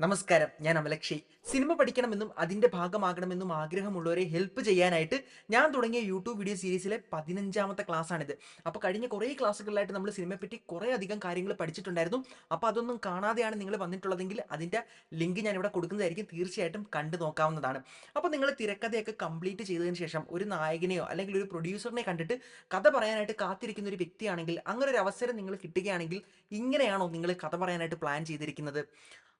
നമസ്കാരം. ഞാൻ അമലക്ഷി. സിനിമ പഠിക്കണമെന്നും അതിന്റെ ഭാഗമാകണമെന്നും ആഗ്രഹമുള്ളവരെ ഹെൽപ്പ് ചെയ്യാനായിട്ട് ഞാൻ തുടങ്ങിയ യൂട്യൂബ് വീഡിയോ സീരീസിലെ പതിനഞ്ചാമത്തെ ക്ലാസ് ആണിത് അപ്പോൾ കഴിഞ്ഞ കുറേ ക്ലാസ്സുകളിലായിട്ട് നമ്മൾ സിനിമയെ പറ്റി കുറേ അധികം കാര്യങ്ങൾ പഠിച്ചിട്ടുണ്ടായിരുന്നു. അപ്പോൾ അതൊന്നും കാണാതെയാണ് നിങ്ങൾ വന്നിട്ടുള്ളതെങ്കിൽ അതിന്റെ ലിങ്ക് ഞാൻ ഇവിടെ കൊടുക്കുന്നതായിരിക്കും. തീർച്ചയായിട്ടും കണ്ടു നോക്കാവുന്നതാണ്. അപ്പോൾ നിങ്ങൾ തിരക്കഥയൊക്കെ കംപ്ലീറ്റ് ചെയ്തതിന് ശേഷം ഒരു നായകനെയോ അല്ലെങ്കിൽ ഒരു പ്രൊഡ്യൂസറിനെ കണ്ടിട്ട് കഥ പറയാനായിട്ട് കാത്തിരിക്കുന്ന ഒരു വ്യക്തിയാണെങ്കിൽ അങ്ങനെ ഒരു അവസരം നിങ്ങൾ കിട്ടുകയാണെങ്കിൽ ഇങ്ങനെയാണോ നിങ്ങൾ കഥ പറയാനായിട്ട് പ്ലാൻ ചെയ്തിരിക്കുന്നത്?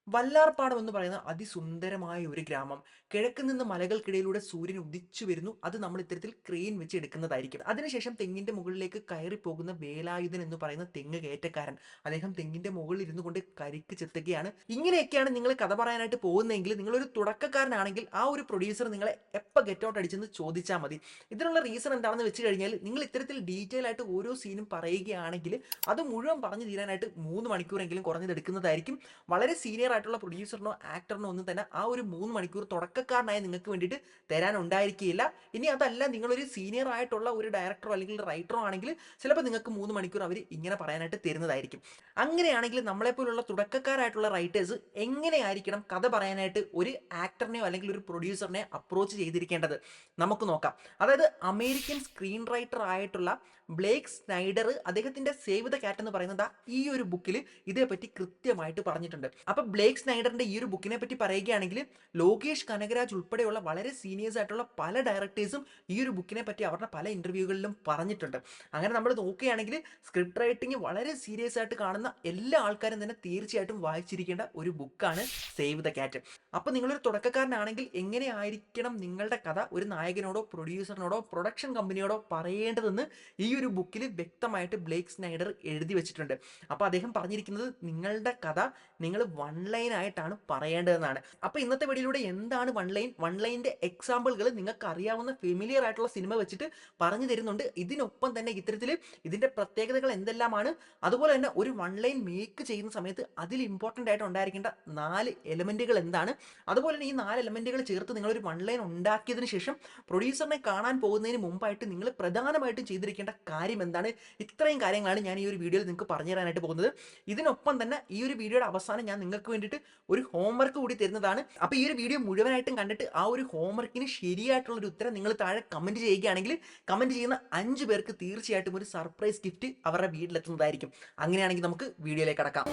വല്ലാർപാടം എന്ന് പറയുന്ന അതിസുന്ദരമായ ഒരു ഗ്രാമം. കിഴക്ക് നിന്ന് മലകൾക്കിടയിലൂടെ സൂര്യൻ ഉദിച്ചു വരുന്നു. അത് നമ്മൾ ഇത്തരത്തിൽ ക്രെയിൻ വെച്ച് എടുക്കുന്നതായിരിക്കും. അതിനുശേഷം തെങ്ങിന്റെ മുകളിലേക്ക് കയറി പോകുന്ന വേലായുധൻ എന്ന് പറയുന്ന തെങ്ങ് കയറ്റക്കാരൻ. അദ്ദേഹം തെങ്ങിന്റെ മുകളിൽ ഇരുന്നു കൊണ്ട് കരിക്ക് ചെത്തുകയാണ്. ഇങ്ങനെയൊക്കെയാണ് നിങ്ങൾ കഥ പറയാനായിട്ട് പോകുന്നതെങ്കിൽ നിങ്ങളൊരു തുടക്കക്കാരനാണെങ്കിൽ ആ ഒരു പ്രൊഡ്യൂസർ നിങ്ങളെ എപ്പോൾ ഗെറ്റ് ഔട്ട് അടിച്ചെന്ന് ചോദിച്ചാൽ മതി. ഇതിനുള്ള റീസൺ എന്താണെന്ന് വെച്ച് കഴിഞ്ഞാൽ നിങ്ങൾ ഇത്തരത്തിൽ ഡീറ്റെയിൽ ആയിട്ട് ഓരോ സീനും പറയുകയാണെങ്കിൽ അത് മുഴുവൻ പറഞ്ഞു തീരാനായിട്ട് മൂന്ന് മണിക്കൂറെങ്കിലും കുറഞ്ഞത് എടുക്കുന്നതായിരിക്കും. വളരെ സീനിയർ ആയിട്ടുള്ള പ്രൊഡ്യൂസറിനോ ആക്ടറിനോ ഒന്നും തന്നെ ആ ഒരു മൂന്ന് മണിക്കൂർ തുടക്കക്കാരനായി നിങ്ങൾക്ക് വേണ്ടിയിട്ട് തരാൻ ഉണ്ടായിരിക്കില്ല ഇനി അതല്ല നിങ്ങളൊരു സീനിയർ ആയിട്ടുള്ള ഒരു ഡയറക്ടറോ അല്ലെങ്കിൽ റൈറ്ററോ ആണെങ്കിൽ ചിലപ്പോൾ നിങ്ങൾക്ക് മൂന്ന് മണിക്കൂർ അവർ ഇങ്ങനെ പറയാനായിട്ട് തരുന്നതായിരിക്കും. അങ്ങനെയാണെങ്കിൽ നമ്മളെപ്പോലുള്ള തുടക്കക്കാരായിട്ടുള്ള റൈറ്റേഴ്സ് എങ്ങനെയായിരിക്കണം കഥ പറയാനായിട്ട് ഒരു ആക്ടറിനെയോ അല്ലെങ്കിൽ ഒരു പ്രൊഡ്യൂസറിനെ അപ്രോച്ച് ചെയ്തിരിക്കേണ്ടത്? നമുക്ക് നോക്കാം. അതായത് അമേരിക്കൻ സ്ക്രീൻ റൈറ്റർ ആയിട്ടുള്ള ബ്ലേക്ക് സ്നൈഡർ അദ്ദേഹത്തിന്റെ സേവ് ദ കാറ്റ് എന്ന് പറയുന്നത് ഈ ഒരു ബുക്കിൽ ഇതേപ്പറ്റി കൃത്യമായിട്ട് പറഞ്ഞിട്ടുണ്ട്. അപ്പൊ ബ്ലേക്ക് സ്നൈഡറിന്റെ ഈ ഒരു ബുക്കിനെ പറ്റി പറയുകയാണെങ്കിൽ ലോകേഷ് കനകരാജ് ഉൾപ്പെടെയുള്ള വളരെ സീനിയേഴ്സ് ആയിട്ടുള്ള പല ഡയറക്ടേഴ്സും ഈ ഒരു ബുക്കിനെ പറ്റി അവരുടെ പല ഇന്റർവ്യൂകളിലും പറഞ്ഞിട്ടുണ്ട്. അങ്ങനെ നമ്മൾ നോക്കുകയാണെങ്കിൽ സ്ക്രിപ്റ്റ് റൈറ്റിംഗ് വളരെ സീരിയസ് ആയിട്ട് കാണുന്ന എല്ലാ ആൾക്കാരും തന്നെ തീർച്ചയായിട്ടും വായിച്ചിരിക്കേണ്ട ഒരു ബുക്കാണ് സേവ് ദ കാറ്റ് അപ്പൊ നിങ്ങളൊരു തുടക്കക്കാരനാണെങ്കിൽ എങ്ങനെ ആയിരിക്കണം നിങ്ങളുടെ കഥ ഒരു നായകനോടോ പ്രൊഡ്യൂസറിനോടോ പ്രൊഡക്ഷൻ കമ്പനിയോടോ പറയേണ്ടതെന്ന് ഈ ഒരു ബുക്കിൽ വ്യക്തമായിട്ട് ബ്ലേക്ക് സ്നൈഡർ എഴുതി വെച്ചിട്ടുണ്ട്. അപ്പോൾ അദ്ദേഹം പറഞ്ഞിരിക്കുന്നത് നിങ്ങളുടെ കഥ നിങ്ങൾ വൺ ലൈൻ ആയിട്ടാണ് പറയേണ്ടതെന്നാണ്. അപ്പോൾ ഇന്നത്തെ വീഡിയോയിലൂടെ എന്താണ് വൺ ലൈൻ വൺ ലൈന്റെ എക്സാമ്പിളുകൾ നിങ്ങൾക്ക് അറിയാവുന്ന ഫെമിലിയർ ആയിട്ടുള്ള സിനിമ വെച്ചിട്ട് പറഞ്ഞു തരുന്നുണ്ട്. ഇതിനൊപ്പം തന്നെ ഇത്തരത്തിൽ ഇതിന്റെ പ്രത്യേകതകൾ എന്തെല്ലാമാണ്? അതുപോലെ തന്നെ ഒരു വൺ ലൈൻ മേക്ക് ചെയ്യുന്ന സമയത്ത് അതിൽ ഇമ്പോർട്ടന്റ് ആയിട്ട് ഉണ്ടായിരിക്കേണ്ട നാല് എലമെന്റുകൾ എന്താണ്? അതുപോലെ തന്നെ ഈ നാല് എലമെന്റുകൾ ചേർത്ത് നിങ്ങളൊരു വൺ ലൈൻ ഉണ്ടാക്കിയതിന് ശേഷം പ്രൊഡ്യൂസറിനെ കാണാൻ പോകുന്നതിന് മുമ്പായിട്ട് നിങ്ങൾ പ്രധാനമായിട്ടും ചെയ്തിരിക്കേണ്ട കാര്യം എന്താണ് ഇത്രയും കാര്യങ്ങളാണ് ഞാൻ ഈ ഒരു വീഡിയോയിൽ നിങ്ങൾക്ക് പറഞ്ഞു തരാനായിട്ട് പോകുന്നത്. ഇതിനൊപ്പം തന്നെ ഈ ഒരു വീഡിയോയുടെ അവസാനം ഞാൻ നിങ്ങൾക്ക് വേണ്ടിയിട്ട് ഒരു ഹോംവർക്ക് കൂടി തരുന്നതാണ്. അപ്പോൾ ഈ ഒരു വീഡിയോ മുഴുവനായിട്ടും കണ്ടിട്ട് ആ ഒരു ഹോംവർക്കിന് ശരിയായിട്ടുള്ള ഒരു ഉത്തരം നിങ്ങൾ താഴെ കമന്റ് ചെയ്യുകയാണെങ്കിൽ കമന്റ് ചെയ്യുന്ന അഞ്ച് പേർക്ക് തീർച്ചയായിട്ടും ഒരു സർപ്രൈസ് ഗിഫ്റ്റ് അവരുടെ വീട്ടിലെത്തുന്നതായിരിക്കും. അങ്ങനെയാണെങ്കിൽ നമുക്ക് വീഡിയോയിലേക്ക് കടക്കാം.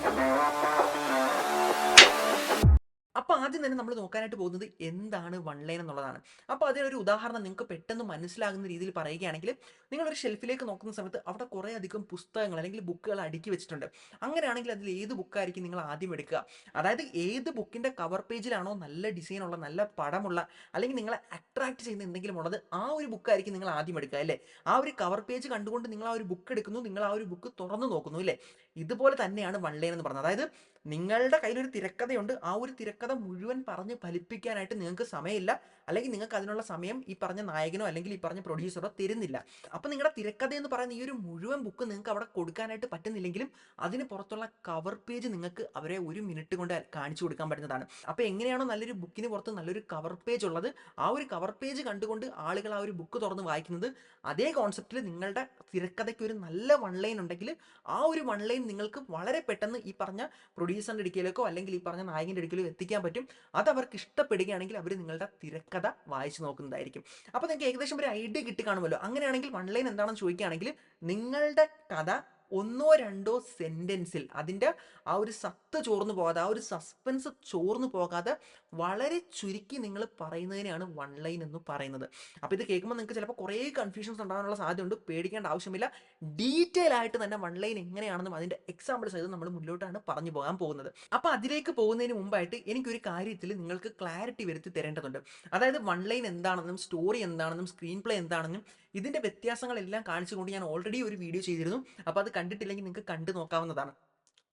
അപ്പോൾ ആദ്യം തന്നെ നമ്മൾ നോക്കാനായിട്ട് പോകുന്നത് എന്താണ് വൺ ലൈൻ എന്നുള്ളതാണ്. അപ്പോൾ അതിനൊരു ഉദാഹരണം നിങ്ങൾക്ക് പെട്ടെന്ന് മനസ്സിലാകുന്ന രീതിയിൽ പറയുകയാണെങ്കിൽ നിങ്ങളൊരു ഷെൽഫിലേക്ക് നോക്കുന്ന സമയത്ത് അവിടെ കുറേ അധികം പുസ്തകങ്ങൾ അല്ലെങ്കിൽ ബുക്കുകൾ അടുക്കി വെച്ചിട്ടുണ്ട്. അങ്ങനെയാണെങ്കിൽ അതിൽ ഏത് ബുക്കായിരിക്കും നിങ്ങൾ ആദ്യം എടുക്കുക? അതായത് ഏത് ബുക്കിന്റെ കവർ പേജിലാണോ നല്ല ഡിസൈനുള്ള നല്ല പടമുള്ള അല്ലെങ്കിൽ നിങ്ങളെ അട്രാക്ട് ചെയ്യുന്ന എന്തെങ്കിലും ഉള്ളത് ആ ഒരു ബുക്കായിരിക്കും നിങ്ങൾ ആദ്യം എടുക്കുക അല്ലേ? ആ ഒരു കവർ പേജ് കണ്ടുകൊണ്ട് നിങ്ങൾ ആ ഒരു ബുക്ക് എടുക്കുന്നു നിങ്ങൾ ആ ഒരു ബുക്ക് തുറന്നു നോക്കുന്നു അല്ലേ? ഇതുപോലെ തന്നെയാണ് വൺ ലൈൻ എന്ന് പറഞ്ഞത്. അതായത് നിങ്ങളുടെ കയ്യിലൊരു തിരക്കഥയുണ്ട്. ആ ഒരു തിരക്കഥ മുഴുവൻ പറഞ്ഞ് ഫലിപ്പിക്കാനായിട്ട് നിങ്ങൾക്ക് സമയമില്ല. അല്ലെങ്കിൽ നിങ്ങൾക്ക് അതിനുള്ള സമയം ഈ പറഞ്ഞ നായകനോ അല്ലെങ്കിൽ ഈ പറഞ്ഞ പ്രൊഡ്യൂസറോ തരുന്നില്ല. അപ്പം നിങ്ങളുടെ തിരക്കഥ എന്ന് പറയുന്ന ഈ ഒരു മുഴുവൻ ബുക്ക് നിങ്ങൾക്ക് അവിടെ കൊടുക്കാനായിട്ട് പറ്റുന്നില്ലെങ്കിലും അതിന് പുറത്തുള്ള കവർ പേജ് നിങ്ങൾക്ക് അവരെ ഒരു മിനിറ്റ് കൊണ്ട് കാണിച്ചു കൊടുക്കാൻ പറ്റുന്നതാണ്. അപ്പോൾ എങ്ങനെയാണോ നല്ലൊരു ബുക്കിന് പുറത്ത് നല്ലൊരു കവർ പേജ് ഉള്ളത് ആ ഒരു കവർ പേജ് കണ്ടുകൊണ്ട് ആളുകൾ ആ ഒരു ബുക്ക് തുറന്ന് വായിക്കുന്നത് അതേ കോൺസെപ്റ്റിൽ നിങ്ങളുടെ തിരക്കഥയ്ക്ക് ഒരു നല്ല വൺ ലൈൻ ഉണ്ടെങ്കിൽ ആ ഒരു വൺ ലൈൻ നിങ്ങൾക്ക് വളരെ പെട്ടെന്ന് ഈ പറഞ്ഞ പ്രൊഡ്യൂസറിന്റെ ഇടയ്ക്കിലേക്കോ അല്ലെങ്കിൽ ഈ പറഞ്ഞ നായകന്റെ അടുക്കലോ എത്തിക്കാൻ പറ്റും. അത് അവർക്ക് ഇഷ്ടപ്പെടുകയാണെങ്കിൽ അവർ നിങ്ങളുടെ തിരക്കഥ വായിച്ചു നോക്കുന്നതായിരിക്കും. അപ്പോൾ നിങ്ങൾക്ക് ഏകദേശം ഒരു ഐഡിയ കിട്ടി കാണുമല്ലോ. അങ്ങനെയാണെങ്കിൽ വൺ ലൈൻ എന്താണെന്ന് ചോദിക്കുകയാണെങ്കിൽ നിങ്ങളുടെ കഥ ഒന്നോ രണ്ടോ സെന്റൻസിൽ അതിന്റെ ആ ഒരു സത്ത് ചോർന്നു പോകാതെ ആ ഒരു സസ്പെൻസ് ചോർന്നു പോകാതെ വളരെ ചുരുക്കി നിങ്ങൾ പറയുന്നതിനാണ് വൺ ലൈൻ എന്ന് പറയുന്നത്. അപ്പോൾ ഇത് കേൾക്കുമ്പോൾ നിങ്ങൾക്ക് ചിലപ്പോൾ കുറേ കൺഫ്യൂഷൻസ് ഉണ്ടാകാനുള്ള സാധ്യതയുണ്ട്. പേടിക്കേണ്ട ആവശ്യമില്ല. ഡീറ്റെയിൽ ആയിട്ട് തന്നെ വൺ ലൈൻ എങ്ങനെയാണെന്നും അതിന്റെ എക്സാമ്പിൾസ് ആയത് നമ്മൾ മുന്നോട്ടാണ് പറഞ്ഞു പോകാൻ പോകുന്നത്. അപ്പോൾ അതിലേക്ക് പോകുന്നതിന് മുമ്പായിട്ട് എനിക്കൊരു കാര്യത്തിൽ നിങ്ങൾക്ക് ക്ലാരിറ്റി വരുത്തി തരേണ്ടതുണ്ട്. അതായത് വൺ ലൈൻ എന്താണെന്നും സ്റ്റോറി എന്താണെന്നും സ്ക്രീൻ പ്ലേ എന്താണെന്നും ഇതിന്റെ വ്യത്യാസങ്ങളെല്ലാം കാണിച്ചുകൊണ്ട് ഞാൻ ഓൾറെഡി ഒരു വീഡിയോ ചെയ്തിരുന്നു. അപ്പോൾ അത് കണ്ടിട്ടില്ലെങ്കിൽ നിങ്ങൾക്ക് കണ്ടു നോക്കാവുന്നതാണ്.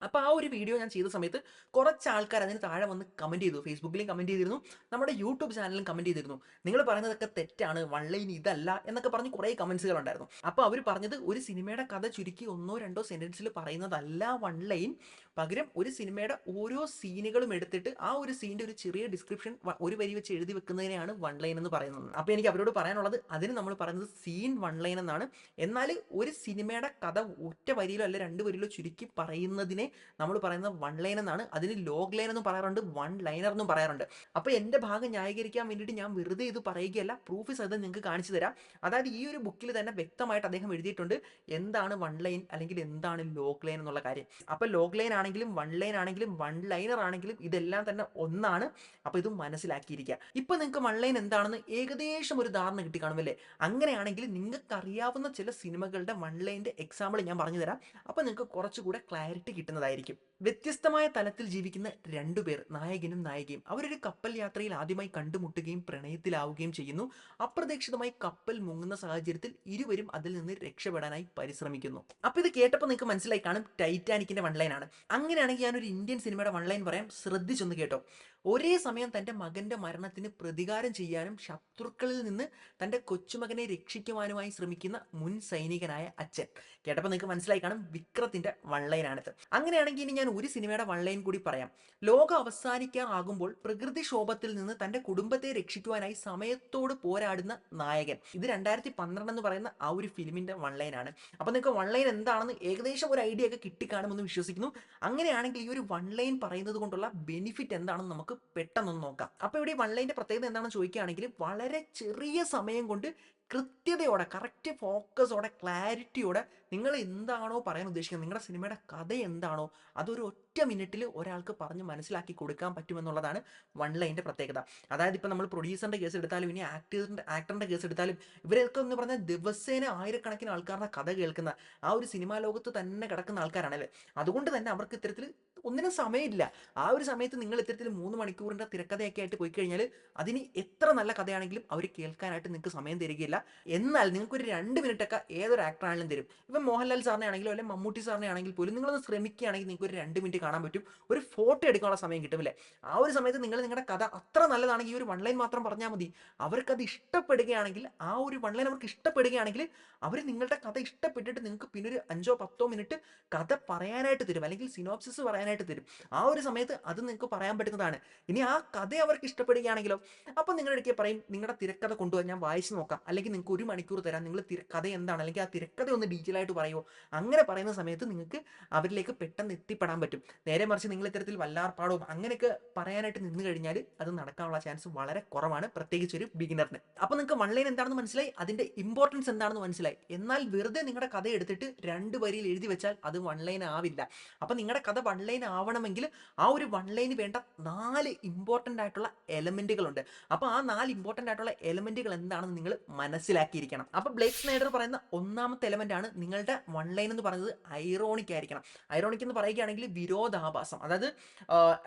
അപ്പോൾ ആ ഒരു വീഡിയോ ഞാൻ ചെയ്ത സമയത്ത് കുറച്ച് ആൾക്കാർ അതിന് താഴെ വന്ന് കമന്റ് ചെയ്തു. ഫേസ്ബുക്കിലും കമന്റ് ചെയ്തിരുന്നു. നമ്മുടെ യൂട്യൂബ് ചാനലിലും കമന്റ് ചെയ്തിരുന്നു. നിങ്ങൾ പറയുന്നതൊക്കെ തെറ്റാണ് വൺ ലൈൻ ഇതല്ല എന്നൊക്കെ പറഞ്ഞ് കുറേ കമൻസുകൾ ഉണ്ടായിരുന്നു. അപ്പോൾ അവർ പറഞ്ഞത് ഒരു സിനിമയുടെ കഥ ചുരുക്കി ഒന്നോ രണ്ടോ സെന്റൻസിൽ പറയുന്നതല്ല വൺലൈൻ പകരം ഒരു സിനിമയുടെ ഓരോ സീനുകളും എടുത്തിട്ട് ആ ഒരു സീന്റെ ഒരു ചെറിയ ഡിസ്ക്രിപ്ഷൻ ഒരു വരി വെച്ച് എഴുതി വെക്കുന്നതിനെയാണ് വൺലൈൻ എന്ന് പറയുന്നത്. അപ്പോൾ എനിക്ക് അവരോട് പറയാനുള്ളത് അതിന് നമ്മൾ പറയുന്നത് സീൻ വൺലൈൻ എന്നാണ്. എന്നാൽ ഒരു സിനിമയുടെ കഥ ഒറ്റ വരിയിലോ അല്ല രണ്ട് വരിയിലോ ചുരുക്കി പറയുന്നതിനെ നമ്മൾ പറയുന്നത് വൺ ലൈൻ എന്നാണ്. അതിന് ലോഗ് ലൈൻ എന്നും പറയാറുണ്ട് വൺ ലൈനർ എന്നും പറയാറുണ്ട്. അപ്പോൾ എന്റെ ഭാഗം ന്യായീകരിക്കാൻ വേണ്ടിയിട്ട് ഞാൻ വെറുതെ ഇത് പറയുകയല്ല. പ്രൂഫ് സഹിതം നിങ്ങൾക്ക് കാണിച്ചു തരാം. അതായത് ഈ ഒരു ബുക്കിൽ തന്നെ വ്യക്തമായിട്ട് അദ്ദേഹം എഴുതിയിട്ടുണ്ട് എന്താണ് വൺ ലൈൻ അല്ലെങ്കിൽ എന്താണ് ലോഗ് ലൈൻ എന്നുള്ള കാര്യം. അപ്പോൾ ലോഗ് ലൈൻ ആണെങ്കിലും വൺ ലൈൻ ആണെങ്കിലും വൺ ലൈനർ ആണെങ്കിലും ഇതെല്ലാം തന്നെ ഒന്നാണ്. അപ്പോൾ ഇത് മനസ്സിലാക്കിയിരിക്കുക. ഇപ്പൊ നിങ്ങൾക്ക് വൺ ലൈൻ എന്താണെന്ന് ഏകദേശം ഒരു ധാരണ കിട്ടി കാണുമല്ലേ അങ്ങനെയാണെങ്കിൽ നിങ്ങൾക്ക് അറിയാവുന്ന ചില സിനിമകളുടെ വൺ ലൈന്റെ എക്സാമ്പിൾ ഞാൻ പറഞ്ഞു തരാം അപ്പോൾ നിങ്ങൾക്ക് കുറച്ചുകൂടെ ക്ലാരിറ്റി കിട്ടുന്നതായിരിക്കും വ്യത്യസ്തമായ തലത്തിൽ ജീവിക്കുന്ന രണ്ടുപേർ നായകനും നായികയും അവരൊരു കപ്പൽ യാത്രയിൽ ആദ്യമായി കണ്ടുമുട്ടുകയും പ്രണയത്തിലാവുകയും ചെയ്യുന്നു. അപ്രതീക്ഷിതമായി കപ്പൽ മുങ്ങുന്ന സാഹചര്യത്തിൽ ഇരുവരും അതിൽ നിന്ന് രക്ഷപ്പെടാനായി പരിശ്രമിക്കുന്നു. അപ്പോൾ ഇത് കേട്ടപ്പോൾ നിങ്ങൾക്ക് മനസ്സിലായി കാണും ടൈറ്റാനിക്കിന്റെ വൺ ലൈൻ ആണ്. അങ്ങനെയാണെങ്കിൽ ഞാനൊരു ഇന്ത്യൻ സിനിമയുടെ വൺലൈൻ പറയാം ശ്രദ്ധിച്ചൊന്ന് കേട്ടോ. ഒരേ സമയം തന്റെ മകന്റെ മരണത്തിന് പ്രതികാരം ചെയ്യാനും ശത്രുക്കളിൽ നിന്ന് തന്റെ കൊച്ചുമകനെ രക്ഷിക്കുവാനുമായി ശ്രമിക്കുന്ന മുൻ സൈനികനായ അച്ഛൻ. കേട്ടപ്പോൾ നിങ്ങൾക്ക് മനസ്സിലായി കാണും വിക്രത്തിന്റെ വൺലൈനാണിത് അങ്ങനെയാണെങ്കിൽ ഇനി ഞാൻ ഒരു സിനിമയുടെ വൺലൈൻ കൂടി പറയാം. ലോകം അവസാനിക്കാറാകുമ്പോൾ പ്രകൃതിക്ഷോഭത്തിൽ നിന്ന് തന്റെ കുടുംബത്തെ രക്ഷിക്കുവാനായി സമയത്തോട് പോരാടുന്ന നായകൻ. ഇത് രണ്ടായിരത്തി പന്ത്രണ്ട് എന്ന് പറയുന്ന ആ ഒരു ഫിലിമിന്റെ വൺലൈനാണ് അപ്പോൾ നിങ്ങൾക്ക് വൺലൈൻ എന്താണെന്ന് ഏകദേശം ഒരു ഐഡിയ ഒക്കെ കിട്ടിക്കാണുമെന്ന് വിശ്വസിക്കുന്നു. അങ്ങനെയാണെങ്കിൽ ഈ ഒരു വൺലൈൻ പറയുന്നത് കൊണ്ടുള്ള ബെനിഫിറ്റ് എന്താണെന്ന് നമുക്ക് പെട്ടെന്നൊന്ന് നോക്കാം. അപ്പോൾ ഇവിടെ വൺ ലൈന്റെ പ്രത്യേകത എന്താണെന്ന് ചോദിക്കുകയാണെങ്കിൽ വളരെ ചെറിയ സമയം കൊണ്ട് കൃത്യതയോടെ കറക്റ്റ് ഫോക്കസോടെ ക്ലാരിറ്റിയോടെ നിങ്ങൾ എന്താണോ പറയാൻ ഉദ്ദേശിക്കുന്നത് നിങ്ങളുടെ സിനിമയുടെ കഥ എന്താണോ അതൊരു ഒറ്റ മിനിറ്റിൽ ഒരാൾക്ക് പറഞ്ഞ് മനസ്സിലാക്കി കൊടുക്കാൻ പറ്റുമെന്നുള്ളതാണ് വൺ ലൈന്റെ പ്രത്യേകത. അതായത് ഇപ്പോൾ നമ്മൾ പ്രൊഡ്യൂസറിന്റെ കേസ് എടുത്താലും ഇനി ആക്ടറിന്റെ ആക്ടറിന്റെ കേസ് എടുത്താലും ഇവരൊക്കെ എന്ന് പറഞ്ഞാൽ ദിവസേന ആയിരക്കണക്കിന് ആൾക്കാരുടെ കഥ കേൾക്കുന്ന ആ ഒരു സിനിമാ ലോകത്ത് തന്നെ കിടക്കുന്ന ആൾക്കാരാണല്ലേ അതുകൊണ്ട് തന്നെ അവർക്ക് ഇത്തരത്തിൽ ഒന്നിനും സമയമില്ല. ആ ഒരു സമയത്ത് നിങ്ങൾ ഇത്തരത്തിൽ മൂന്ന് മണിക്കൂറിന്റെ തിരക്കഥയൊക്കെ ആയിട്ട് പോയി കഴിഞ്ഞാൽ അതിന് എത്ര നല്ല കഥയാണെങ്കിലും അവർ കേൾക്കാനായിട്ട് നിങ്ങൾക്ക് സമയം തരികയില്ല. എന്നാൽ നിങ്ങൾക്കൊരു രണ്ട് മിനിറ്റൊക്കെ ഏതൊരു ആക്ടറാണെങ്കിലും തരും. ഇപ്പം മോഹൻലാൽ സാറിനെ ആണെങ്കിലും അല്ലെങ്കിൽ മമ്മൂട്ടി സാറിനെ ആണെങ്കിൽ പോലും നിങ്ങളൊന്ന് ശ്രമിക്കുകയാണെങ്കിൽ നിങ്ങൾക്ക് ഒരു രണ്ട് മിനിറ്റ് കാണാൻ പറ്റും. ഒരു ഫോട്ടോ എടുക്കാനുള്ള സമയം കിട്ടും അല്ലേ? ആ ഒരു സമയത്ത് നിങ്ങൾ നിങ്ങളുടെ കഥ അത്ര നല്ലതാണെങ്കിൽ ഈ ഒരു വൺ ലൈൻ മാത്രം പറഞ്ഞാൽ മതി. അവർക്കത് ഇഷ്ടപ്പെടുകയാണെങ്കിൽ ആ ഒരു വൺ ലൈൻ അവർക്ക് ഇഷ്ടപ്പെടുകയാണെങ്കിൽ അവർ നിങ്ങളുടെ കഥ ഇഷ്ടപ്പെട്ടിട്ട് നിങ്ങൾക്ക് പിന്നെ ഒരു അഞ്ചോ പത്തോ മിനിറ്റ് കഥ പറയാനായിട്ട് തരും. അല്ലെങ്കിൽ സിനോപ്സിസ് പറയാനായിട്ട് തരും. ആ ഒരു സമയത്ത് അത് നിങ്ങൾക്ക് പറയാൻ പറ്റുന്നതാണ്. ഇനി ആ കഥ അവർക്ക് ഇഷ്ടപ്പെടുകയാണെങ്കിലോ അപ്പം നിങ്ങളുടെ ഇടയ്ക്ക് പറയും നിങ്ങളുടെ തിരക്കഥ കൊണ്ടുപോകാൻ ഞാൻ വായിച്ചു നോക്കാം. അല്ലെങ്കിൽ നിങ്ങൾക്ക് ഒരു മണിക്കൂർ തരാം. നിങ്ങൾ കഥ എന്താണ്? അല്ലെങ്കിൽ ആ തിരക്കഥ ഒന്ന് ഡീറ്റെയിൽ ആയിട്ട് പറയുമോ അങ്ങനെ പറയുന്ന സമയത്ത് നിങ്ങൾക്ക് അവരിലേക്ക് പെട്ടെന്ന് എത്തിപ്പെടാൻ പറ്റും. നേരെ മറിച്ച് നിങ്ങൾ ഇത്തരത്തിൽ വല്ലാർപ്പാടവും അങ്ങനെയൊക്കെ പറയാനായിട്ട് നിന്ന് കഴിഞ്ഞാൽ അത് നടക്കാനുള്ള ചാൻസ് വളരെ കുറവാണ് പ്രത്യേകിച്ച് ഒരു ബിഗിനറിന് അപ്പോൾ നിങ്ങൾക്ക് വൺ ലൈൻ എന്താണെന്ന് മനസ്സിലായി? അതിന്റെ ഇമ്പോർട്ടൻസ് എന്താണെന്ന് മനസ്സിലായി. എന്നാൽ വെറുതെ നിങ്ങളുടെ കഥ എടുത്തിട്ട് രണ്ട് വരിയിൽ എഴുതി വെച്ചാൽ അത് വൺ ലൈൻ ആവില്ല. അപ്പം നിങ്ങളുടെ കഥ വൺ ലൈൻ ആവണമെങ്കിൽ ആ ഒരു വൺ ലൈന് വേണ്ട നാല് ഇമ്പോർട്ടന്റ് ആയിട്ടുള്ള എലമെന്റുകളുണ്ട് അപ്പോൾ ആ നാല് ഇമ്പോർട്ടന്റ് ആയിട്ടുള്ള എലമെന്റുകൾ എന്താണെന്ന് നിങ്ങൾ മനസ്സിലാക്കിയിരിക്കണം. അപ്പോൾ ബ്ലേക്ക് സ്നൈഡർ പറയുന്ന ഒന്നാമത്തെ എലമെന്റ് ആണ് നിങ്ങളുടെ വൺ ലൈൻ എന്ന് പറയുന്നത് ഐറോണിക് ആയിരിക്കണം. ഐറോണിക് എന്ന് പറയുകയാണെങ്കിൽ വിരോധാഭാസം. അതായത്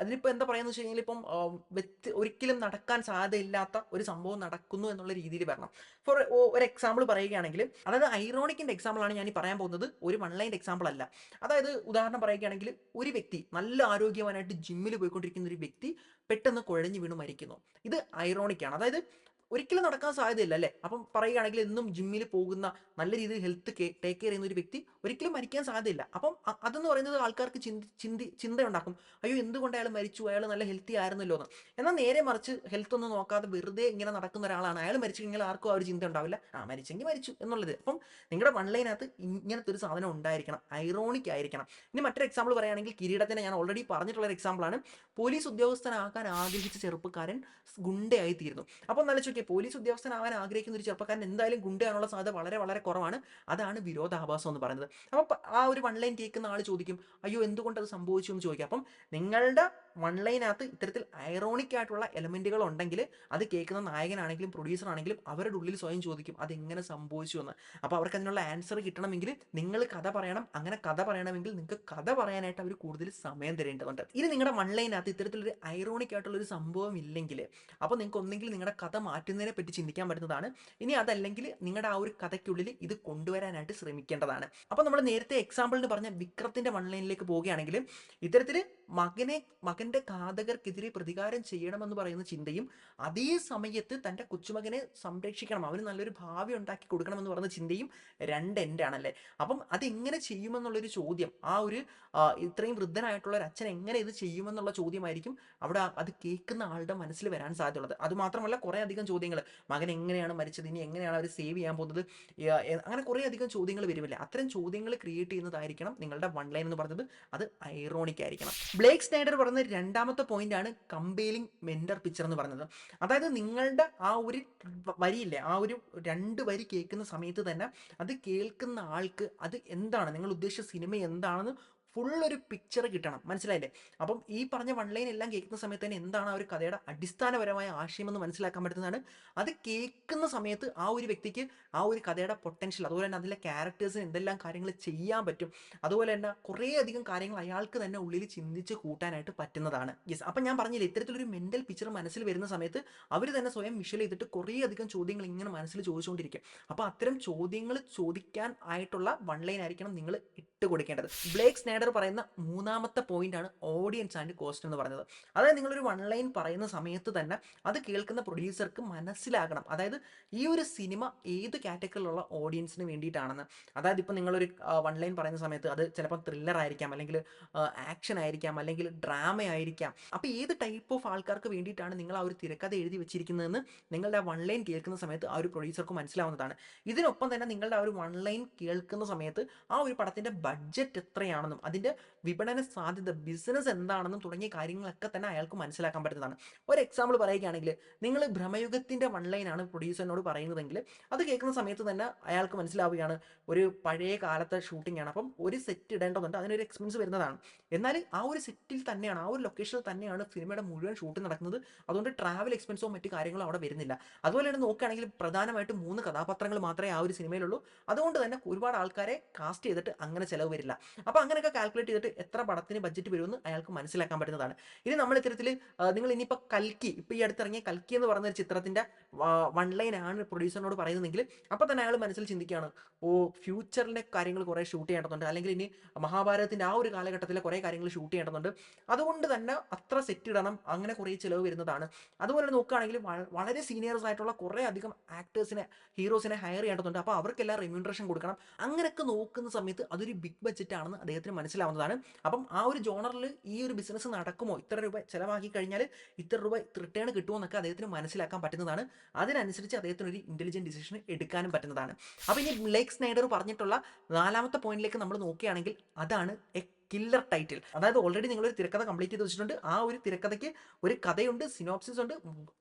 അതിനിപ്പോൾ എന്താ പറയുന്നത് വെച്ച് കഴിഞ്ഞാൽ ഇപ്പം ഒരിക്കലും നടക്കാൻ സാധ്യതയില്ലാത്ത ഒരു സംഭവം നടക്കുന്നു എന്നുള്ള രീതിയിൽ വരണം. ഫോർ ഒരു എക്സാമ്പിൾ പറയുകയാണെങ്കിൽ അതായത് ഐറോണിക്കിന്റെ എക്സാമ്പിളാണ് ഞാൻ ഈ പറയാൻ പോകുന്നത്. ഒരു വൺ ലൈൻ എക്സാമ്പിൾ അല്ല. അതായത് ഉദാഹരണം പറയുകയാണെങ്കിൽ ഒരു വ്യക്തി നല്ല ആരോഗ്യവാനായിട്ട് ജിമ്മിൽ പോയിക്കൊണ്ടിരിക്കുന്ന ഒരു വ്യക്തി പെട്ടെന്ന് കുഴഞ്ഞു വീണ് മരിക്കുന്നു. ഇത് ഐറോണിക്കാണ് അതായത് ഒരിക്കലും നടക്കാൻ സാധ്യതയില്ല അല്ലേ? അപ്പം പറയുകയാണെങ്കിൽ എന്നും ജിമ്മിൽ പോകുന്ന നല്ല രീതിയിൽ ഹെൽത്ത് ടേക്ക് കെയർ ചെയ്യുന്ന ഒരു വ്യക്തി ഒരിക്കലും മരിക്കാൻ സാധ്യതയില്ല. അപ്പം അതെന്ന് പറയുന്നത് ആൾക്കാർക്ക് ചിന്തി ചിന്തി ചിന്തയുണ്ടാക്കും. അയ്യോ എന്തുകൊണ്ട് അയാൾ മരിച്ചു? അയാൾ നല്ല ഹെൽത്തി ആയിരുന്നല്ലോ എന്ന്. എന്നാൽ നേരെ മറിച്ച് ഹെൽത്ത് ഒന്നും നോക്കാതെ വെറുതെ ഇങ്ങനെ നടക്കുന്ന ഒരാളാണ്. അയാൾ മരിച്ചു കഴിഞ്ഞാൽ ആർക്കും ആ ഒരു ചിന്ത ഉണ്ടാവില്ല. ആ മരിച്ചെങ്കിൽ മരിച്ചു എന്നുള്ളത്. അപ്പം നിങ്ങളുടെ വൺലൈനകത്ത് ഇങ്ങനത്തെ ഒരു സാധനം ഉണ്ടായിരിക്കണം. ഐറോണിക് ആയിരിക്കണം. ഇനി മറ്റൊരു എക്സാമ്പിൾ പറയുകയാണെങ്കിൽ കിരീടത്തിനെ ഞാൻ ഓൾറെഡി പറഞ്ഞിട്ടുള്ള ഒരു എക്സാമ്പിൾ ആണ്. പോലീസ് ഉദ്യോഗസ്ഥനാകാൻ ആഗ്രഹിച്ച ചെറുപ്പക്കാരൻ ഗുണ്ടയായി തീരുന്നു അപ്പം നല്ല ചോദിക്കുക പോലീസ് ഉദ്യോഗസ്ഥനാവാൻ ആഗ്രഹിക്കുന്ന ഒരു ചെറുപ്പക്കാരൻ എന്തായാലും ഗുണ്ടയാണുള്ള സാധ്യത വളരെ വളരെ കുറവാണ്. അതാണ് വിരോധാഭാസം എന്ന് പറയുന്നത്. അപ്പം ആ ഒരു വൺ ലൈൻ കേൾക്കുന്ന ആൾ ചോദിക്കും അയ്യോ എന്തുകൊണ്ട് അത് സംഭവിച്ചു? എന്ന് ചോദിക്കാം. അപ്പം നിങ്ങളുടെ വൺ ലൈനകത്ത് ഇത്തരത്തിൽ ഐറോണിക് ആയിട്ടുള്ള എലമെന്റുകൾ ഉണ്ടെങ്കിൽ അത് കേൾക്കുന്ന നായകനാണെങ്കിലും പ്രൊഡ്യൂസർ ആണെങ്കിലും അവരുടെ ഉള്ളിൽ സ്വയം ചോദിക്കും അത് എങ്ങനെ സംഭവിച്ചു എന്ന്? അപ്പോൾ അവർക്ക് അതിനുള്ള ആൻസർ കിട്ടണമെങ്കിൽ നിങ്ങൾ കഥ പറയണം. അങ്ങനെ കഥ പറയണമെങ്കിൽ നിങ്ങൾക്ക് കഥ പറയാനായിട്ട് അവർ കൂടുതൽ സമയം തരേണ്ടതുണ്ട്. ഇനി നിങ്ങളുടെ വൺ ലൈനകത്ത് ഇത്തരത്തിലൊരു ഐറോണിക് ആയിട്ടുള്ള ഒരു സംഭവം ഇല്ലെങ്കിൽ അപ്പോൾ നിങ്ങൾക്ക് ഒന്നെങ്കിൽ നിങ്ങളുടെ കഥ മാറ്റുന്നതിനെ പറ്റി ചിന്തിക്കാൻ പറ്റുന്നതാണ്. ഇനി അതല്ലെങ്കിൽ നിങ്ങളുടെ ആ ഒരു കഥയ്ക്കുള്ളിൽ ഇത് കൊണ്ടുവരാനായിട്ട് ശ്രമിക്കേണ്ടതാണ്. അപ്പോൾ നമ്മൾ നേരത്തെ എക്സാമ്പിളിന് പറഞ്ഞ വിക്രത്തിന്റെ വൺ ലൈനിലേക്ക് പോവുകയാണെങ്കിൽ ഇത്തരത്തിൽ മകനെ മകൻ മകന്റെ ഘാതകർക്കെതിരെ പ്രതികാരം ചെയ്യണമെന്ന് പറയുന്ന ചിന്തയും അതേ സമയത്ത് തന്റെ കൊച്ചുമകനെ സംരക്ഷിക്കണം അവന് നല്ലൊരു ഭാവി ഉണ്ടാക്കി കൊടുക്കണമെന്ന് പറയുന്ന ചിന്തയും രണ്ട് എൻഡാണല്ലേ അപ്പം അതെങ്ങനെ ചെയ്യുമെന്നുള്ളൊരു ചോദ്യം. ആ ഒരു ഇത്രയും വൃദ്ധനായിട്ടുള്ള ഒരു അച്ഛൻ എങ്ങനെ ഇത് ചെയ്യുമെന്നുള്ള ചോദ്യമായിരിക്കും അവിടെ അത് കേൾക്കുന്ന ആളുടെ മനസ്സിൽ വരാൻ സാധ്യതയുള്ളത്. അത് മാത്രമല്ല കുറേ അധികം ചോദ്യങ്ങൾ. മകൻ എങ്ങനെയാണ് മരിച്ചത്? ഇനി എങ്ങനെയാണ് അവർ സേവ് ചെയ്യാൻ പോകുന്നത്? അങ്ങനെ കുറേ അധികം ചോദ്യങ്ങൾ വരുമല്ലേ? അത്തരം ചോദ്യങ്ങൾ ക്രിയേറ്റ് ചെയ്യുന്നതായിരിക്കണം നിങ്ങളുടെ വൺ ലൈൻ എന്ന് പറഞ്ഞത്. അത് ഐറോണിക് ആയിരിക്കണം. ബ്ലേക്ക് സ്നൈഡർ പറയുന്ന രണ്ടാമത്തെ പോയിന്റ് ആണ് കമ്പെയിലിംഗ് മെന്റർ പിക്ചർ എന്ന് പറയുന്നത് അതായത് നിങ്ങളുടെ ആ ഒരു വരിയില്ലേ ആ ഒരു രണ്ട് വരി കേൾക്കുന്ന സമയത്ത് തന്നെ അത് കേൾക്കുന്ന ആൾക്ക് അത് എന്താണ് നിങ്ങൾ ഉദ്ദേശിച്ച സിനിമ എന്താണെന്ന് ഫുൾ ഒരു പിക്ചർ കിട്ടണം. മനസ്സിലായില്ലേ? അപ്പം ഈ പറഞ്ഞ വൺ ലൈൻ എല്ലാം കേൾക്കുന്ന സമയത്ത് തന്നെ എന്താണ് ആ ഒരു കഥയുടെ അടിസ്ഥാനപരമായ ആശയം എന്ന് മനസ്സിലാക്കാൻ പറ്റുന്നതാണ്? അത് കേൾക്കുന്ന സമയത്ത് ആ ഒരു വ്യക്തിക്ക് ആ ഒരു കഥയുടെ പൊട്ടൻഷ്യൽ അതുപോലെ തന്നെ അതിലെ ക്യാരക്ടേഴ്സിന് എന്തെല്ലാം കാര്യങ്ങൾ ചെയ്യാൻ പറ്റും അതുപോലെ തന്നെ കുറേ അധികം കാര്യങ്ങൾ അയാൾക്ക് തന്നെ ഉള്ളിൽ ചിന്തിച്ച് കൂട്ടാനായിട്ട് പറ്റുന്നതാണ്. യെസ് അപ്പം ഞാൻ പറഞ്ഞില്ല ഇത്തരത്തിലൊരു മെന്റൽ പിക്ചർ മനസ്സിൽ വരുന്ന സമയത്ത് അവർ തന്നെ സ്വയം വിഷ്വൽ ചെയ്തിട്ട് കുറേ അധികം ചോദ്യങ്ങൾ ഇങ്ങനെ മനസ്സിൽ ചോദിച്ചുകൊണ്ടിരിക്കും. അപ്പോൾ അത്തരം ചോദ്യങ്ങൾ ചോദിക്കാൻ ആയിട്ടുള്ള വൺ ലൈൻ ആയിരിക്കണം നിങ്ങൾ ഇട്ട് കൊടുക്കേണ്ടത്. ബ്ലേക്ക് സ്നൈഡർ പറയുന്ന മൂന്നാമത്തെ പോയിന്റ് ആണ് ഓഡിയൻസ് ആൻഡ് കോസ്റ്റ് എന്ന് പറയുന്നത് അതായത് നിങ്ങളൊരു വൺ ലൈൻ പറയുന്ന സമയത്ത് തന്നെ അത് കേൾക്കുന്ന പ്രൊഡ്യൂസർക്ക് മനസ്സിലാകണം. അതായത് ഈ ഒരു സിനിമ ഏത് കാറ്റഗറിയിലുള്ള ഓഡിയൻസിന് വേണ്ടിയിട്ടാണെന്ന്. അതായത് ഇപ്പോൾ നിങ്ങളൊരു വൺ ലൈൻ പറയുന്ന സമയത്ത് അത് ചിലപ്പോൾ ത്രില്ലർ ആയിരിക്കാം അല്ലെങ്കിൽ ആക്ഷൻ ആയിരിക്കാം അല്ലെങ്കിൽ ഡ്രാമ ആയിരിക്കാം. അപ്പോൾ ഏത് ടൈപ്പ് ഓഫ് ആൾക്കാർക്ക് വേണ്ടിയിട്ടാണ് നിങ്ങൾ ആ ഒരു തിരക്കഥ എഴുതി വെച്ചിരിക്കുന്നതെന്ന് നിങ്ങളുടെ ആ വൺ ലൈൻ കേൾക്കുന്ന സമയത്ത് ആ ഒരു പ്രൊഡ്യൂസർക്ക് മനസ്സിലാവുന്നതാണ്. ഇതിനൊപ്പം തന്നെ നിങ്ങളുടെ ആ ഒരു വൺ ലൈൻ കേൾക്കുന്ന സമയത്ത് ആ ഒരു പടത്തിന്റെ ബഡ്ജറ്റ് എത്രയാണെന്നും അതിന്റെ വിപണന സാധ്യത ബിസിനസ് എന്താണെന്ന് തുടങ്ങിയ കാര്യങ്ങളൊക്കെ തന്നെ അയാൾക്ക് മനസ്സിലാക്കാൻ പറ്റുന്നതാണ്. ഒരു എക്സാമ്പിൾ പറയുകയാണെങ്കിൽ നിങ്ങൾ ഭ്രമയുഗത്തിന്റെ വൺലൈനാണ് പ്രൊഡ്യൂസറിനോട് പറയുന്നതെങ്കിൽ അത് കേൾക്കുന്ന സമയത്ത് തന്നെ അയാൾക്ക് മനസ്സിലാവുകയാണ് ഒരു പഴയ കാലത്തെ ഷൂട്ടിംഗ് ആണ്. അപ്പം ഒരു സെറ്റ് ഇടേണ്ടതുണ്ട് അതിനൊരു എക്സ്പെൻസ് വരുന്നതാണ്. എന്നാൽ ആ ഒരു സെറ്റിൽ തന്നെയാണ് ആ ഒരു ലൊക്കേഷനിൽ തന്നെയാണ് സിനിമയുടെ മുഴുവൻ ഷൂട്ട് നടക്കുന്നത്. അതുകൊണ്ട് ട്രാവൽ എക്സ്പെൻസോ മറ്റു കാര്യങ്ങളോ അവിടെ വരുന്നില്ല. അതുപോലെ തന്നെ നോക്കുകയാണെങ്കിൽ പ്രധാനമായിട്ടും മൂന്ന് കഥാപാത്രങ്ങൾ മാത്രമേ ആ ഒരു സിനിമയിലുള്ളൂ അതുകൊണ്ട് തന്നെ ഒരുപാട് ആൾക്കാരെ കാസ്റ്റ് ചെയ്തിട്ട് അങ്ങനെ ചിലവ് വരില്ല. അപ്പോൾ അങ്ങനെയൊക്കെ കാൽക്കുലേറ്റ് ചെയ്തിട്ട് എത്ര പടത്തിന് ബഡ്ജറ്റ് വരുമെന്ന് അയാൾക്ക് മനസ്സിലാക്കാൻ പറ്റുന്നതാണ്. ഇനി നമ്മൾ ഇത്തരത്തിൽ നിങ്ങൾ ഇനിയിപ്പോൾ കൽക്കി ഇപ്പോൾ ഈ അടുത്തിറങ്ങിയ കൽക്കി എന്ന് പറയുന്ന ഒരു ചിത്രത്തിന്റെ വൺ ലൈൻ ആണ് പ്രൊഡ്യൂസറിനോട് പറയുന്നതെങ്കിൽ അപ്പോൾ തന്നെ അയാൾ മനസ്സിൽ ചിന്തിക്കുകയാണ് ഓ ഫ്യൂച്ചറിന്റെ കാര്യങ്ങൾ കുറേ ഷൂട്ട് ചെയ്യേണ്ടതുണ്ട്. അല്ലെങ്കിൽ ഇനി മഹാഭാരതത്തിന്റെ ആ ഒരു കാലഘട്ടത്തിലെ കുറേ കാര്യങ്ങൾ ഷൂട്ട് ചെയ്യേണ്ടതുണ്ട്. അതുകൊണ്ട് തന്നെ അത്ര സെറ്റ് ഇടണം അങ്ങനെ കുറേ ചിലവ് വരുന്നതാണ്. അതുപോലെ നോക്കുകയാണെങ്കിൽ വളരെ സീനിയേഴ്സ് ആയിട്ടുള്ള കുറേ അധികം ആക്ടേഴ്സിനെ ഹീറോസിനെ ഹയർ ചെയ്യേണ്ടതുണ്ട്. അപ്പോൾ അവർക്കെല്ലാം റെമ്യൂണറേഷൻ കൊടുക്കണം. അങ്ങനെയൊക്കെ നോക്കുന്ന സമയത്ത് അതൊരു ബിഗ് ബഡ്ജറ്റ് ആണെന്ന് അദ്ദേഹത്തിന് മനസ്സിലാവുന്നതാണ്. അപ്പം ആ ഒരു ജോണറിൽ ഈ ഒരു ബിസിനസ് നടക്കുമോ? ഇത്ര രൂപ ചിലവാക്കി കഴിഞ്ഞാൽ ഇത്ര രൂപ റിട്ടേൺ കിട്ടുമോ എന്നൊക്കെ അദ്ദേഹത്തിന് മനസ്സിലാക്കാൻ പറ്റുന്നതാണ്. അതിനനുസരിച്ച് അദ്ദേഹത്തിന് ഒരു ഇന്റലിജന്റ് ഡിസിഷൻ എടുക്കാനും പറ്റുന്നതാണ്. അപ്പോൾ ഇനി ബ്ലേക്ക് സ്നൈഡർ പറഞ്ഞിട്ടുള്ള നാലാമത്തെ പോയിന്റിലേക്ക് നമ്മൾ നോക്കുകയാണെങ്കിൽ അതാണ് കില്ലർ ടൈറ്റിൽ അതായത് ഓൾറെഡി നിങ്ങൾ ഒരു തിരക്കഥ കംപ്ലീറ്റ് ചെയ്ത് വെച്ചിട്ടുണ്ട്. ആ ഒരു തിരക്കഥയ്ക്ക് ഒരു കഥയുണ്ട് സിനോപ്സിസ് ഉണ്ട്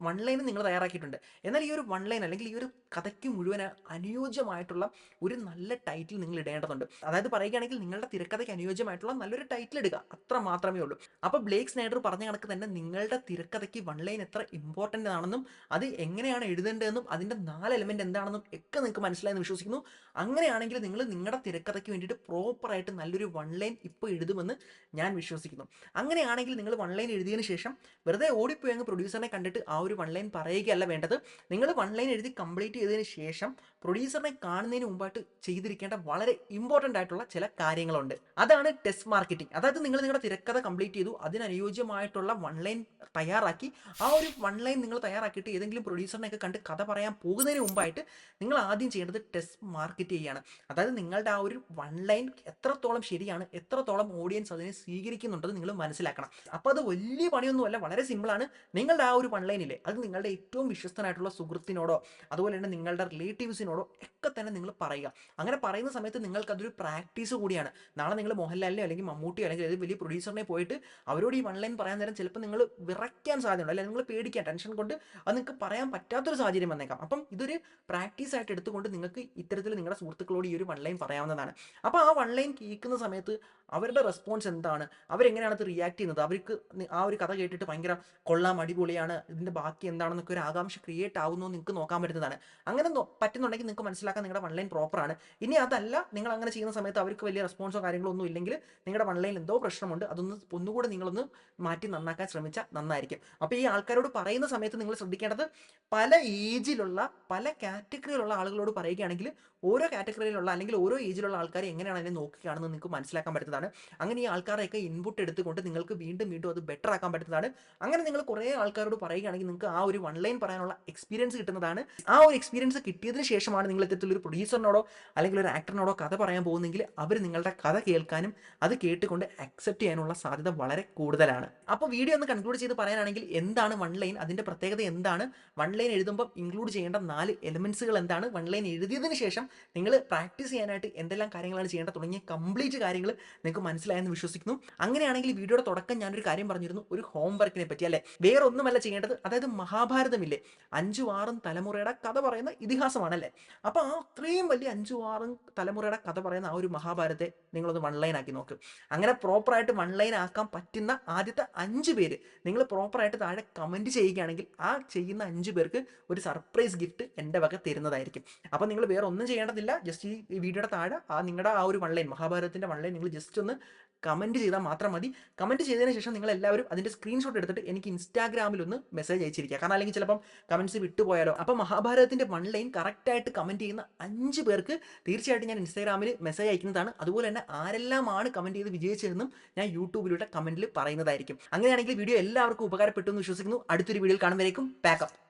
വൺ ലൈൻ നിങ്ങൾ തയ്യാറാക്കിയിട്ടുണ്ട്. എന്നാൽ ഈ ഒരു വൺ ലൈൻ അല്ലെങ്കിൽ ഈ ഒരു കഥയ്ക്ക് മുഴുവൻ അനുയോജ്യമായിട്ടുള്ള ഒരു നല്ല ടൈറ്റിൽ നിങ്ങൾ ഇടേണ്ടതുണ്ട്. അതായത് പറയുകയാണെങ്കിൽ നിങ്ങളുടെ തിരക്കഥയ്ക്ക് അനുയോജ്യമായിട്ടുള്ള നല്ലൊരു ടൈറ്റിൽ ഇടുക. അത്ര മാത്രമേ ഉള്ളൂ. അപ്പോൾ ബ്ലേക്ക് സ്നൈഡർ പറഞ്ഞ കണക്ക് തന്നെ നിങ്ങളുടെ തിരക്കഥയ്ക്ക് വൺ ലൈൻ എത്ര ഇമ്പോർട്ടന്റ് ആണെന്നും അത് എങ്ങനെയാണ് എഴുതേണ്ടതെന്നും അതിന്റെ നാല് എലമെന്റ് എന്താണെന്നും ഒക്കെ നിങ്ങൾക്ക് മനസ്സിലായെന്ന് വിശ്വസിക്കുന്നു. അങ്ങനെയാണെങ്കിൽ നിങ്ങൾ നിങ്ങളുടെ തിരക്കഥയ്ക്ക് വേണ്ടിയിട്ട് പ്രോപ്പറായിട്ട് നല്ലൊരു വൺ ലൈൻ ഇപ്പോൾ എഴുതുമെന്ന് ഞാൻ വിശ്വസിക്കുന്നു. അങ്ങനെയാണെങ്കിൽ നിങ്ങൾ വൺ ലൈൻ എഴുതിയതിന് ശേഷം വെറുതെ ഓടിപ്പോയി അങ്ങ് പ്രൊഡ്യൂസറിനെ കണ്ടിട്ട് ആ ഒരു വൺ ലൈൻ പറയുകയല്ല വേണ്ടത്. നിങ്ങൾ വൺ ലൈൻ എഴുതി കംപ്ലീറ്റ് ചെയ്തതിന് ശേഷം പ്രൊഡ്യൂസറിനെ കാണുന്നതിന് മുമ്പായിട്ട് ചെയ്തിരിക്കേണ്ട വളരെ ഇമ്പോർട്ടന്റ് ആയിട്ടുള്ള ചില കാര്യങ്ങളുണ്ട്. അതാണ് ടെസ്റ്റ് മാർക്കറ്റിംഗ് അതായത് നിങ്ങൾ നിങ്ങളുടെ തിരക്കഥ കംപ്ലീറ്റ് ചെയ്തു അതിനനുയോജ്യമായിട്ടുള്ള വൺ ലൈൻ തയ്യാറാക്കി ആ ഒരു വൺ ലൈൻ നിങ്ങൾ തയ്യാറാക്കിയിട്ട് ഏതെങ്കിലും പ്രൊഡ്യൂസറിനെയൊക്കെ കണ്ട് കഥ പറയാൻ പോകുന്നതിന് മുമ്പായിട്ട് നിങ്ങൾ ആദ്യം ചെയ്യേണ്ടത് ടെസ്റ്റ് മാർക്കറ്റ് ചെയ്യുകയാണ്. അതായത് നിങ്ങളുടെ ആ ഒരു വൺ ലൈൻ എത്രത്തോളം ശരിയാണ് എത്രത്തോളം ഓഡിയൻസ് അതിനെ സ്വീകരിക്കുന്നുണ്ടെന്ന് നിങ്ങൾ മനസ്സിലാക്കണം. അപ്പോൾ അത് വലിയ പണിയൊന്നുമല്ല വളരെ സിമ്പിളാണ് നിങ്ങളുടെ ആ ഒരു വൺ ലൈനില്ലേ അത് നിങ്ങളുടെ ഏറ്റവും വിശ്വസ്തനായിട്ടുള്ള സുഹൃത്തിനോടോ അതുപോലെ തന്നെ നിങ്ങളുടെ റിലേറ്റീവ്സിനോടോ ഒക്കെ തന്നെ നിങ്ങൾ പറയുക. അങ്ങനെ പറയുന്ന സമയത്ത് നിങ്ങൾക്ക് അതൊരു പ്രാക്ടീസ് കൂടിയാണ്. നാളെ നിങ്ങൾ മോഹൻലാലിനെ അല്ലെങ്കിൽ മമ്മൂട്ടി അല്ലെങ്കിൽ ഏത് വലിയ പ്രൊഡ്യൂസറിനെ പോയിട്ട് അവരോട് ഈ വൺ ലൈൻ പറയാൻ നേരം ചിലപ്പോൾ നിങ്ങൾ വിറയ്ക്കാൻ സാധ്യതയുണ്ട്. അല്ലെങ്കിൽ നിങ്ങൾ പേടിക്കാൻ ടെൻഷൻ കൊണ്ട് അത് നിങ്ങൾക്ക് പറയാൻ പറ്റാത്തൊരു സാഹചര്യം വന്നേക്കാം. അപ്പം ഇതൊരു പ്രാക്ടീസ് ആയിട്ട് എടുത്തുകൊണ്ട് നിങ്ങൾക്ക് ഇത്തരത്തിൽ നിങ്ങളുടെ സുഹൃത്തുക്കളോട് ഈ ഒരു വൺ ലൈൻ പറയാവുന്നതാണ്. അപ്പോൾ ആ വൺ ലൈൻ കേൾക്കുന്ന സമയത്ത് അവരുടെ റെസ്പോൺസ് എന്താണ്? അവരെങ്ങനെയാണ് അത് റിയാക്ട് ചെയ്യുന്നത്? അവർക്ക് ആ ഒരു കഥ കേട്ടിട്ട് ഭയങ്കര കൊള്ളാം അടിപൊളിയാണ് ഇതിന്റെ ബാക്കി എന്താണെന്നൊക്കെ ഒരു ആകാംക്ഷ ക്രിയേറ്റ് എന്ന് നിങ്ങൾക്ക് നോക്കാൻ പറ്റുന്നതാണ്. അങ്ങനെ പറ്റുന്നുണ്ടെങ്കിൽ നിങ്ങൾക്ക് മനസ്സിലാക്കാൻ നിങ്ങളുടെ വൺലൈൻ പ്രോപ്പറാണ് ഇനി അതല്ല നിങ്ങൾ അങ്ങനെ ചെയ്യുന്ന സമയത്ത് അവർക്ക് വലിയ റെസ്പോൺസോ കാര്യങ്ങളോ ഒന്നും ഇല്ലെങ്കിൽ നിങ്ങളുടെ വൺ ലൈൻ എന്തോ പ്രശ്നമുണ്ട് അതൊന്ന് ഒന്നുകൂടെ നിങ്ങളൊന്ന് മാറ്റി നന്നാക്കാൻ ശ്രമിച്ചാൽ നന്നായിരിക്കും. അപ്പോൾ ഈ ആൾക്കാരോട് പറയുന്ന സമയത്ത് നിങ്ങൾ ശ്രദ്ധിക്കേണ്ടത് പല ഏജിലുള്ള പല കാറ്റഗറിയിലുള്ള ആളുകളോട് പറയുകയാണെങ്കിൽ ഓരോ കാറ്റഗറിയിലുള്ള അല്ലെങ്കിൽ ഓരോ ഏജിലുള്ള ആൾക്കാരെ എങ്ങനെയാണ് അതിനെ നോക്കി കാണുന്നത് നിങ്ങൾക്ക് മനസ്സിലാക്കാൻ പറ്റുന്നതാണ്. അങ്ങനെ ഈ ആൾക്കാരെയൊക്കെ ഇൻപുട്ട് എടുത്തുകൊണ്ട് നിങ്ങൾക്ക് വീണ്ടും വീണ്ടും അത് ബെറ്റർ ആക്കാൻ പറ്റുന്നതാണ്. അങ്ങനെ നിങ്ങൾ കുറേ ആൾക്കാരോട് പറയുകയാണെങ്കിൽ നിങ്ങൾക്ക് ആ ഒരു വൺ ലൈൻ പറയാനുള്ള എക്സ്പീരിയൻസ് കിട്ടുന്നതാണ്. ആ ഒരു എക്സ്പീരിയൻസ് കിട്ടിയതിന് ശേഷമാണ് നിങ്ങൾ ഇത്തരത്തിൽ ഒരു പ്രൊഡ്യൂസറിനോടോ അല്ലെങ്കിൽ ഒരു ആക്ടറിനോടോ കഥ പറയാൻ പോകുന്നെങ്കിൽ അവർ നിങ്ങളുടെ കഥ കേൾക്കാനും അത് കേട്ടുകൊണ്ട് അക്സെപ്റ്റ് ചെയ്യാനുള്ള സാധ്യത വളരെ കൂടുതലാണ്. അപ്പോൾ വീഡിയോ ഒന്ന് കൺക്ലൂഡ് ചെയ്ത് പറയാനാണെങ്കിൽ എന്താണ് വൺ ലൈൻ അതിന്റെ പ്രത്യേകത എന്താണ്? വൺ ലൈൻ എഴുതുമ്പോൾ ഇൻക്ലൂഡ് ചെയ്യേണ്ട നാല് എലമെൻസുകൾ എന്താണ്? വൺ ലൈൻ എഴുതിയതിന് ശേഷം നിങ്ങൾ പ്രാക്ടീസ് ചെയ്യാനായിട്ട് എന്തെല്ലാം കാര്യങ്ങളാണ് ചെയ്യേണ്ടത്? തുടങ്ങിയ കംപ്ലീറ്റ് കാര്യങ്ങൾ നിങ്ങൾക്ക് മനസ്സിലായെന്ന് വിശ്വസിക്കുന്നു. അങ്ങനെയാണെങ്കിൽ വീഡിയോയുടെ തുടക്കം ഞാനൊരു കാര്യം പറഞ്ഞിരുന്നു. ഒരു ഹോംവർക്കിനെ പറ്റി അല്ലെ? വേറെ ഒന്നുമല്ല ചെയ്യേണ്ടത്. അതായത് മഹാഭാരതമില്ലേ? അഞ്ചു ആറും തലമുറയുടെ കഥ പറയുന്ന ഇതിഹാസമാണല്ലേ? അപ്പോൾ ആ അത്രയും വലിയ അഞ്ചു ആറും തലമുറയുടെ കഥ പറയുന്ന ആ ഒരു മഹാഭാരത്തെ നിങ്ങളൊന്ന് വൺ ലൈൻ ആക്കി നോക്ക്. അങ്ങനെ പ്രോപ്പറായിട്ട് വൺ ലൈൻ ആക്കാൻ പറ്റുന്ന ആദ്യത്തെ അഞ്ച് പേര് നിങ്ങൾ പ്രോപ്പറായിട്ട് താഴെ കമന്റ് ചെയ്യുകയാണെങ്കിൽ ആ ചെയ്യുന്ന അഞ്ച് പേർക്ക് ഒരു സർപ്രൈസ് ഗിഫ്റ്റ് എന്റെ വക തരുന്നതായിരിക്കും. അപ്പോൾ നിങ്ങൾ വേറെ ഒന്നും ചെയ്യേണ്ടതില്ല. ജസ്റ്റ് ഈ വീഡിയോയുടെ താഴെ ആ നിങ്ങളുടെ ആ ഒരു വൺ ലൈൻ മഹാഭാരതത്തിന്റെ വൺ ലൈൻ നിങ്ങൾ ജസ്റ്റ് ഒന്ന് കമന്റ് ചെയ്താൽ മാത്രം മതി. കമന്റ് ചെയ്തതിന് ശേഷം നിങ്ങൾ എല്ലാവരും അതിന്റെ സ്ക്രീൻഷോട്ട് എടുത്തിട്ട് എനിക്ക് ഇൻസ്റ്റാഗ്രാമിൽ ഒന്ന് മെസ്സേജ് അയച്ചിരിക്കുക. കാരണം അല്ലെങ്കിൽ ചിലപ്പം കമന്റ്സ് വിട്ടുപോയാലോ അപ്പോൾ മഹാഭാരതത്തിന്റെ വൺ ലൈൻ കറക്റ്റായിട്ട് കമന്റ് ചെയ്യുന്ന അഞ്ച് പേർക്ക് തീർച്ചയായിട്ടും ഞാൻ ഇൻസ്റ്റാഗ്രാമിൽ മെസ്സേജ് അയക്കുന്നതാണ്. അതുപോലെ തന്നെ ആരെല്ലാമാണ് കമന്റ് ചെയ്ത് വിജയിച്ചതെന്നും ഞാൻ യൂട്യൂബിലൂടെ കമന്റിൽ പറയുന്നതായിരിക്കും. അങ്ങനെയാണെങ്കിൽ വീഡിയോ എല്ലാവർക്കും ഉപകാരപ്പെട്ടു എന്ന് വിശ്വസിക്കുന്നു. അടുത്തൊരു വീഡിയോയിൽ കാണുമ്പോഴേക്കും പാക്കപ്പ്